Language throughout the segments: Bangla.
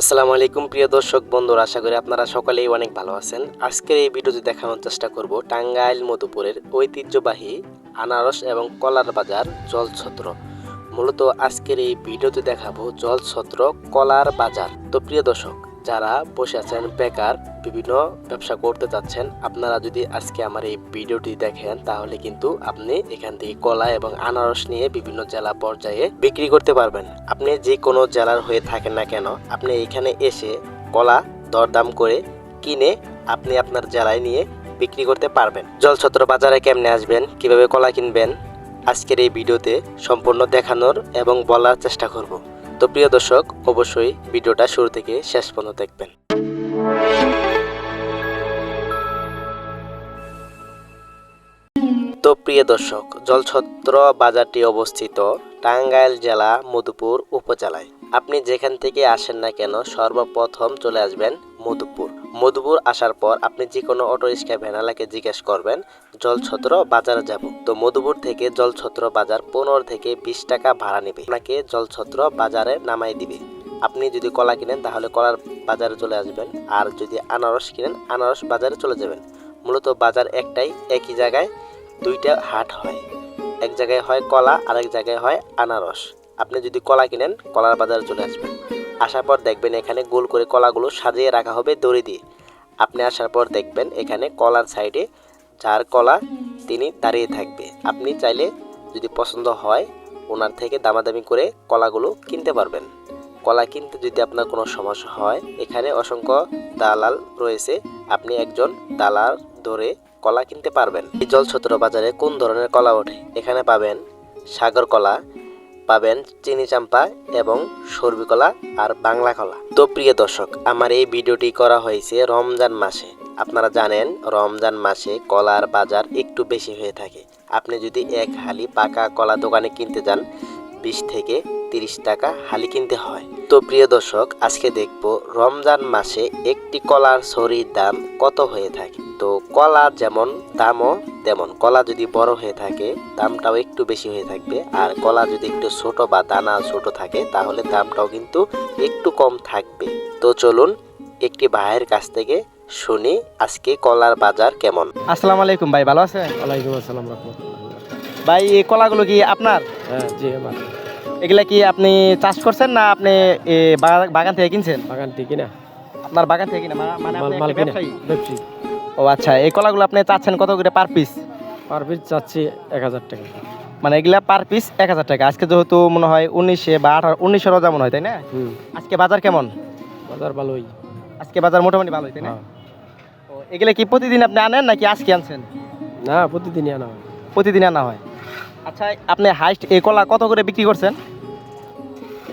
আসসালামু আলাইকুম, প্রিয় দর্শক বন্ধুরা, আশা করি আপনারা সকলেই অনেক ভালো আছেন। আজকের এই ভিডিওতে দেখানোর চেষ্টা করব টাঙ্গাইল মধুপুরের ঐতিহ্যবাহী আনারস এবং কলার বাজার জলছত্র। মূলত আজকের এই ভিডিওতে দেখাবো জলছত্র কলার বাজার। তো প্রিয় দর্শক, যারা বসে আছেন বেকার বিভিন্ন ব্যবসা করতে চাচ্ছেন, আপনারা যদি আজকে আমার এই ভিডিওটি দেখেন, তাহলে কিন্তু আপনি এখান থেকে কলা এবং আনারস নিয়ে বিভিন্ন জেলা পর্যায়ে বিক্রি করতে পারবেন। আপনি যে কোনো জেলার হয়ে থাকেন না কেন, আপনি এখানে এসে কলা দরদাম করে কিনে আপনি আপনার জেলায় নিয়ে বিক্রি করতে পারবেন। জলছত্র বাজারে কেমনে আসবেন, কীভাবে কলা কিনবেন, আজকের এই ভিডিওতে সম্পূর্ণ দেখানোর এবং বলার চেষ্টা করব। তো প্রিয় দর্শক, অবশ্যই ভিডিওটা শুরু থেকে শেষ পর্যন্ত দেখবেন। তো প্রিয় দর্শক, জলছত্র বাজারটি অবস্থিত টাঙ্গাইল জেলা মধুপুর উপজেলায়। আপনি যেখান থেকে আসেন না কেন, সর্বপ্রথম চলে আসবেন মধুপুর। মধুপুর আসার পর আপনি যে কোনো অটো রিক্সা ভ্যানালাকে জিজ্ঞেস করবেন, জলছত্র বাজারে যাব। তো মধুপুর থেকে জলছত্র বাজার পনেরো থেকে বিশ টাকা ভাড়া নেবে। আপনাকে জলছত্র বাজারে নামাই দিবে। আপনি যদি কলা কিনেন, তাহলে কলার বাজারে চলে আসবেন। আর যদি আনারস কিনেন, আনারস বাজারে চলে যাবেন। মূলত বাজার একটাই, একই জায়গায় দুইটা হাট হয়। এক জায়গায় হয় কলা আর এক জায়গায় হয় আনারস। আপনি যদি কলা কিনেন, কলার বাজারে চলে আসবেন। আসার পর দেখবেন এখানে গোল করে কলাগুলো সাজিয়ে রাখা হবে দড়ি দিয়ে। আপনি আসার পর দেখবেন এখানে কলার সাইডে যার কলা তিনি দাঁড়িয়ে থাকবে। আপনি চাইলে যদি পছন্দ হয়, ওনার থেকে দামাদামি করে কলাগুলো কিনতে পারবেন। কলা কিনতে যদি আপনার কোনো সমস্যা হয়, এখানে অসংখ্য দালাল রয়েছে। আপনি একজন দালাল ধরে কলা কিনতে পারবেন। এই জলছত্র বাজারে কোন ধরনের কলা ওঠে? এখানে পাবেন সাগর কলা, পাবেন চিনি চাম্পা এবং সর্বি কলা আর বাংলা কলা। তো প্রিয় দর্শক, আমার এই ভিডিওটি করা হয়েছে রমজান মাসে। আপনারা জানেন, রমজান মাসে কলার বাজার একটু বেশি হয়ে থাকে। আপনি যদি এক হালি পাকা কলা দোকানে কিনতে যান, বিশ থেকে তিরিশ টাকা হালি কিনতে হয়। তো প্রিয় দর্শক আজকে দেখব রমজান মাসে একটি কলার ছড়ির দাম কত হয়ে থাকে। তো কলা যেমন দামও তেমন কলা যদি বড় হয়ে থাকে দামটাও একটু বেশি হয়ে থাকবে। আর কলা যদি একটু ছোট বা দানা ছোট থাকে তাহলে দামটাও কিন্তু একটু কম থাকবে। তো চলুন একটি ভাইয়ের কাছ থেকে শুনি আজকে কলার বাজার কেমন। আসসালামু আলাইকুম ভাই ভালো আছেন? ওয়ালাইকুম আসসালাম রহমতুল্লাহ। ভাই এই কলাগুলো কি আপনার? হ্যাঁ জি আমার। এগুলা কি আপনি চাষ করছেন না আপনি বাগান থেকে কিনছেন? বাগান থেকে কিনা? আপনার বাগান থেকে কিনা? মানে আপনি কিনা? ব্যবসায়ী? ও আচ্ছা এই কলাগুলো আপনি চাচ্ছেন কত করে পার পিস পার পিস চাচ্ছি এক হাজার টাকা। মানে এগুলা পার পিস এক হাজার টাকা। আজকে যেহেতু মনে হয় উনিশে বা আঠারো উনিশশো রোজা মনে হয় তাই না? আজকে বাজার কেমন? বাজার ভালোই। আজকে বাজার মোটামুটি ভালোই তাই না? হ্যাঁ। ও, এগুলা কি প্রতিদিন আপনি আনেন নাকি আজকে আনছেন? না প্রতিদিনই আনা হয়। প্রতিদিন আনা হয়? আচ্ছা আপনি হাইস্ট এই কলা কত করে বিক্রি করছেন?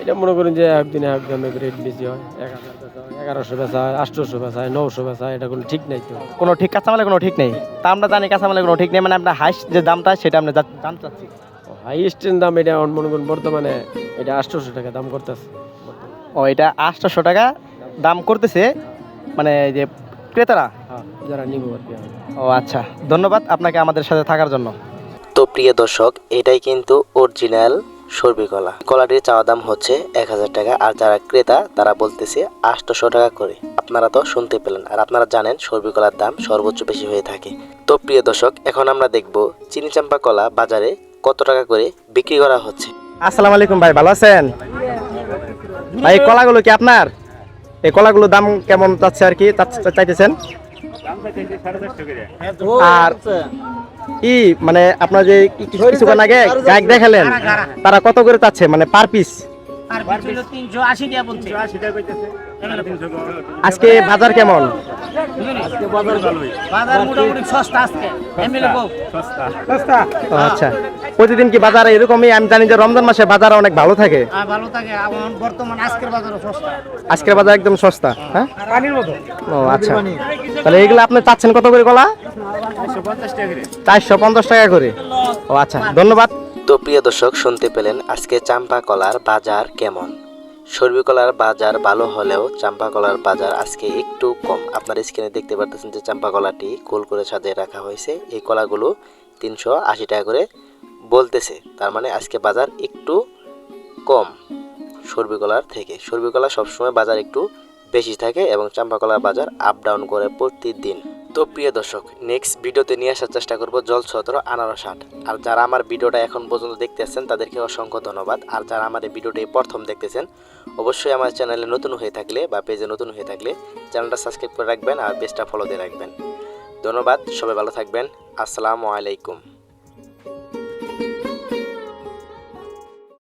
এটা মনে করেন যে একদিনে একদমে রেট বেশি হয়। এক হাজার বেচা হয় এগারোশো বেচা হয় আটশোশো বেচা হয় নশো বেচা হয় এটা কোনো ঠিক নাই তো। কোনো ঠিক কাঁচামালের কোনো ঠিক নেই? তা আমরা জানি কাঁচামালের কোনো ঠিক নেই মানে আপনার হাইস্ট যে দামটা সেটা আমরা জানতে চাচ্ছি। হাইয়েস্টের দাম এটা মনে করেন বর্তমানে এটা আটশোশো টাকা দাম করতেছে। ও এটা আটশোশো টাকা দাম করতেছে মানে যে ক্রেতারা? হ্যাঁ যারা নিব ও আচ্ছা ধন্যবাদ আপনাকে আমাদের সাথে থাকার জন্য। তো প্রিয় দর্শক এটাই কিন্তু অরিজিনাল সর্বি কলা কলাটির চাওয়া দাম হচ্ছে এক হাজার টাকা আর যারা ক্রেতা তারা বলতেছে আটশোশো টাকা করে। আপনারা তো শুনতে পেলেন আর আপনারা জানেন সর্বি কলার দাম সর্বোচ্চ বেশি হয়ে থাকে। তো প্রিয় দর্শক এখন আমরা দেখব চিনি চাম্পা কলা বাজারে কত টাকা করে বিক্রি করা হচ্ছে। আসসালামু আলাইকুম ভাই ভালো আছেন? ভাই এই কলাগুলো কি আপনার? এই কলাগুলোর দাম কেমন চাচ্ছে আর কি? চাইতেছেন? আর কি মানে আপনার যে কি- কিছু কিছুক্ষণ আগে গায়ক দেখালেন তারা কত করে চাচ্ছে? মানে পার পিস আজকে বাজার তিনশো আশি টাকা বলছে। আজকে বাজার কেমন বাজার মোটামুটি সস্তা আজকে। এমএলএ বউ। ও আচ্ছা। প্রতিদিন কি বাজারে এরকমই? আমি জানি যে রমজান মাসে বাজার অনেক ভালো থাকে। ভালো থাকে। এখন বর্তমান আজকের বাজারও সস্তা। আজকের বাজার একদম সস্তা হ্যাঁ? পানির মতো। ও আচ্ছা। তাহলে এগুলো আপনি চাচ্ছেন কত করে কলা? চারশো পঞ্চাশ টাকা করে। ও আচ্ছা। ধন্যবাদ। তো প্রিয় দর্শক শুনতে পেলেন আজকে চাম্পা কলার বাজার কেমন? সর্বি কলার বাজার ভালো হলেও চাম্পা কলার বাজার আজকে একটু কম। আপনার স্ক্রিনে দেখতে পারতেছেন যে চাম্পা কলাটি গোল করে সাজিয়ে রাখা হয়েছে। এই কলাগুলো তিনশো আশি টাকা করে বলতেছে। তার মানে আজকে বাজার একটু কম সর্বিকলার থেকে। সর্বিকলা সবসময় বাজার একটু বেশি থাকে এবং চাম্পাকলার বাজার আপ ডাউন করে প্রতিদিন। তো প্রিয় দর্শক নেক্সট ভিডিওতে নিয়ে আসার চেষ্টা করব জলছত্র আনারস আট। আর যারা আমার ভিডিওটা এখন পর্যন্ত দেখতেছেন তাদেরকে অসংখ্য ধন্যবাদ। আর যারা আমার এই ভিডিওটি প্রথম দেখতেছেন, অবশ্যই আমার চ্যানেলে নতুন হয়ে থাকলে বা পেজে নতুন হয়ে থাকলে চ্যানেলটা সাবস্ক্রাইব করে রাখবেন আর পেজটা ফলো দিয়ে রাখবেন। ধন্যবাদ, সবাই ভালো থাকবেন। আসসালামু আলাইকুম।